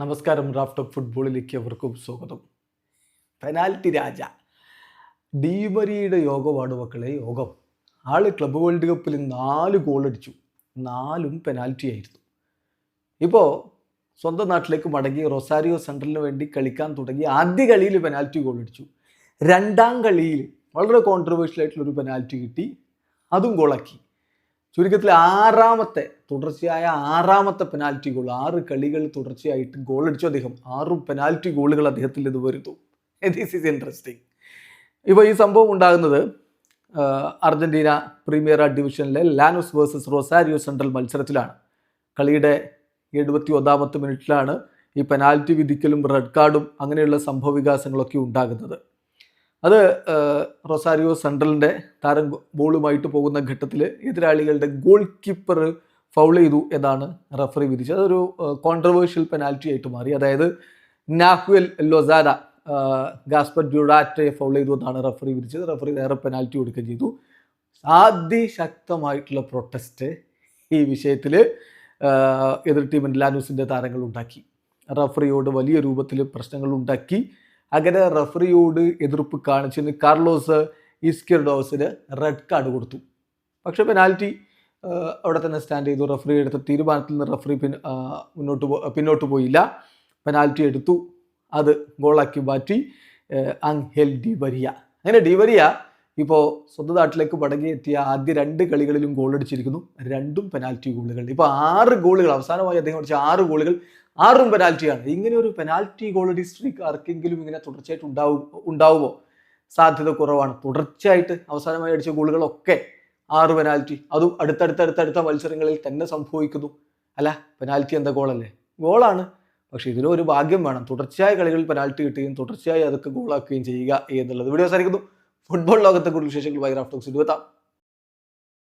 നമസ്കാരം raft of ഫുട്ബോളിലേക്ക് അവർക്കും സ്വാഗതം. പെനാൽറ്റി രാജ. ഡീമരിയുടെ യോഗമാണ് മക്കളെ യോഗം. ആൾ ക്ലബ് വേൾഡ് കപ്പിൽ നാല് ഗോൾ അടിച്ചു. നാലും പെനാൽറ്റി ആയിരുന്നു. ഇപ്പോൾ സ്വന്തം നാട്ടിലേക്ക് മടങ്ങി റൊസാരിയോ സെൻട്രലിന് വേണ്ടി കളിക്കാൻ തുടങ്ങി. ആദ്യ കളിയിൽ പെനാൽറ്റി ഗോൾ അടിച്ചു. രണ്ടാം കളിയിൽ വളരെ കോൺട്രവേഴ്ഷ്യൽ ആയിട്ടുള്ളൊരു പെനാൽറ്റി കിട്ടി. അതും ഗോളാക്കി ചുരുക്കത്തിൽ ആറാമത്തെ തുടർച്ചയായ ആറാമത്തെ പെനാൽറ്റി ഗോൾ ആറ് കളികൾ തുടർച്ചയായിട്ട് ഗോൾ അടിച്ചു അദ്ദേഹം. ആറ് പെനാൽറ്റി ഗോളുകൾ അദ്ദേഹത്തിൽ ഇത് വരുന്നു. ദിസ് ഈസ് ഇൻട്രസ്റ്റിംഗ് ഇപ്പോൾ ഈ സംഭവം ഉണ്ടാകുന്നത് അർജന്റീന പ്രീമിയർ ഡിവിഷനിലെ ലാനോസ് വേഴ്സസ് റൊസാരിയോ സെൻട്രൽ മത്സരത്തിലാണ്. കളിയുടെ എഴുപത്തി ഒന്നാമത്തെ മിനിറ്റിലാണ് ഈ പെനാൽറ്റി വിധിക്കലും റെഡ് കാർഡും അങ്ങനെയുള്ള സംഭവ വികാസങ്ങളൊക്കെ ഉണ്ടാകുന്നത്. അത് റൊസാരിയോ സെൻട്രലിന്റെ താരം ബോളുമായിട്ട് പോകുന്ന ഘട്ടത്തിൽ എതിരാളികളുടെ ഗോൾ കീപ്പർ ഫൗൾ ചെയ്തു എന്നാണ് റഫറി വിധിച്ചത്. അതൊരു കോൺട്രവേഴ്ഷ്യൽ പെനാൽറ്റി ആയിട്ട് മാറി. അതായത് നാഹുൽ ലൊസാര ഗാസ്പർ ഡ്യൂഡാറ്റയെ ഫൗൾ ചെയ്തു എന്നാണ് റഫറി വിധിച്ചത്. റഫറി വേറെ പെനാൽറ്റി കൊടുക്കുകയും ചെയ്തു. അതിശക്തമായിട്ടുള്ള പ്രൊട്ടസ്റ്റ് ഈ വിഷയത്തിൽ എതിർ ടീമിന്റെ ലാനൂസിന്റെ താരങ്ങൾ ഉണ്ടാക്കി. റഫറിയോട് വലിയ രൂപത്തിൽ പ്രശ്നങ്ങൾ ഉണ്ടാക്കി. അങ്ങനെ റഫറിയോട് എതിർപ്പ് കാണിച്ചതിന് കാർലോസ് ഇസ്കിർഡോസിന് റെഡ് കാർഡ് കൊടുത്തു. പക്ഷേ പെനാൽറ്റി അവിടെ തന്നെ സ്റ്റാൻഡ് ചെയ്തു. റഫറി എടുത്ത തീരുമാനത്തിൽ നിന്ന് റഫറി പിൻ മുന്നോട്ട് പിന്നോട്ട് പോയില്ല. പെനാൽറ്റി എടുത്തു. അത് ഗോളാക്കി മാറ്റി അങ്ഹെൽ ഡിവരിയ അങ്ങനെ ഡിവരിയ ഇപ്പോൾ സ്വന്തം നാട്ടിലേക്ക് മടങ്ങിയെത്തിയ ആദ്യ രണ്ട് കളികളിലും ഗോൾ അടിച്ചിരിക്കുന്നു. രണ്ടും പെനാൽറ്റി ഗോളുകൾ ഇപ്പോൾ ആറ് ഗോളുകൾ അവസാനമായി അദ്ദേഹം അടിച്ച ആറ് ഗോളുകൾ ആറും പെനാൽറ്റിയാണ്. ഇങ്ങനെ ഒരു പെനാൽറ്റി ഗോൾ ഡിസ്ട്രിക്ട് ആർക്കെങ്കിലും ഇങ്ങനെ തുടർച്ചയായിട്ട് ഉണ്ടാവും ഉണ്ടാവുമോ? സാധ്യത കുറവാണ്. തുടർച്ചയായിട്ട് അവസാനമായി അടിച്ച ഗോളുകളൊക്കെ ആറ് പെനാൽറ്റി. അതും അടുത്തടുത്തടുത്തടുത്ത മത്സരങ്ങളിൽ തന്നെ സംഭവിക്കുന്നു. അല്ല പെനാൽറ്റി എന്താ ഗോളല്ലേ? ഗോളാണ്. പക്ഷെ ഇതിനും ഒരു ഭാഗ്യം വേണം. തുടർച്ചയായ കളികളിൽ പെനാൽറ്റി കിട്ടുകയും തുടർച്ചയായി അതൊക്കെ ഗോളാക്കുകയും ചെയ്യുക എന്നുള്ളത്. വീഡിയോ സാധിക്കുന്നു ഫുട്ബോൾ ലോകത്തെ കൂടുതൽ വിശേഷങ്ങൾ വൈറാഫ്റ്റോക്സ് ഇരുപത്താം